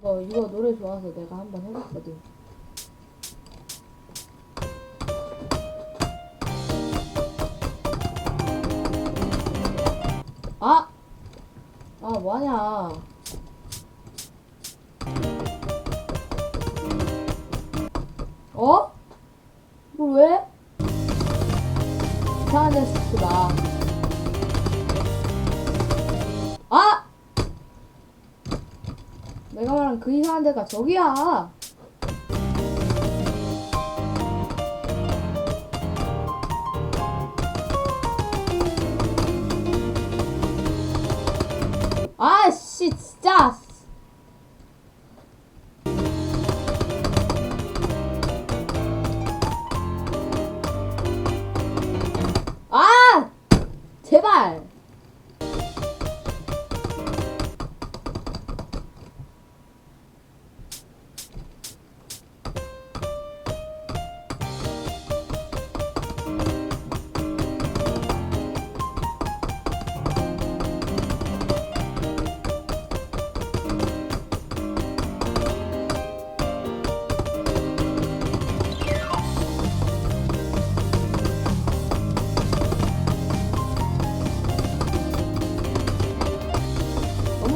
이거 이거 노래 좋아서 내가 한번 해봤거든. 아! 아 뭐하냐? 어? 뭘 왜? 이상한 듣지 말한 그 이상한 데가 저기야. 아씨 진짜.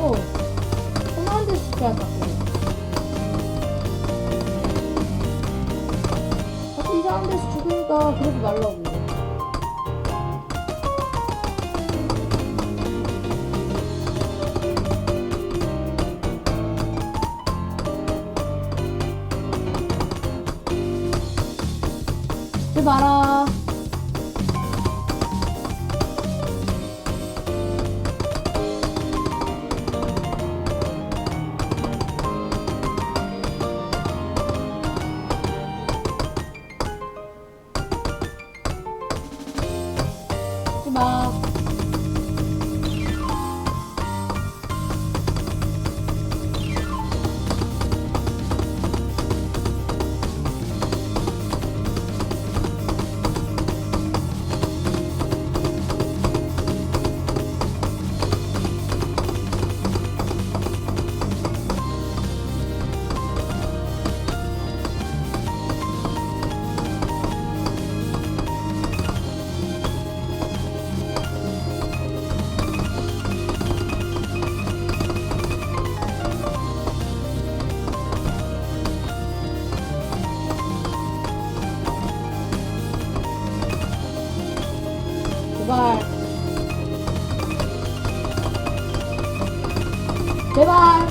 어머, 편한 데 시켜야 자꾸. 이상한 데서 죽으니까 그러지 말라고. 죽지 마라. 죽지 마. 제발.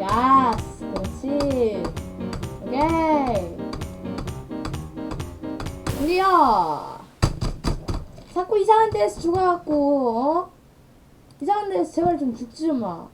야스, 그렇지. 오케이. 클리어. 자꾸 이상한 데서 죽어갖고, 어? 이상한 데서 제발 좀 죽지 좀 마.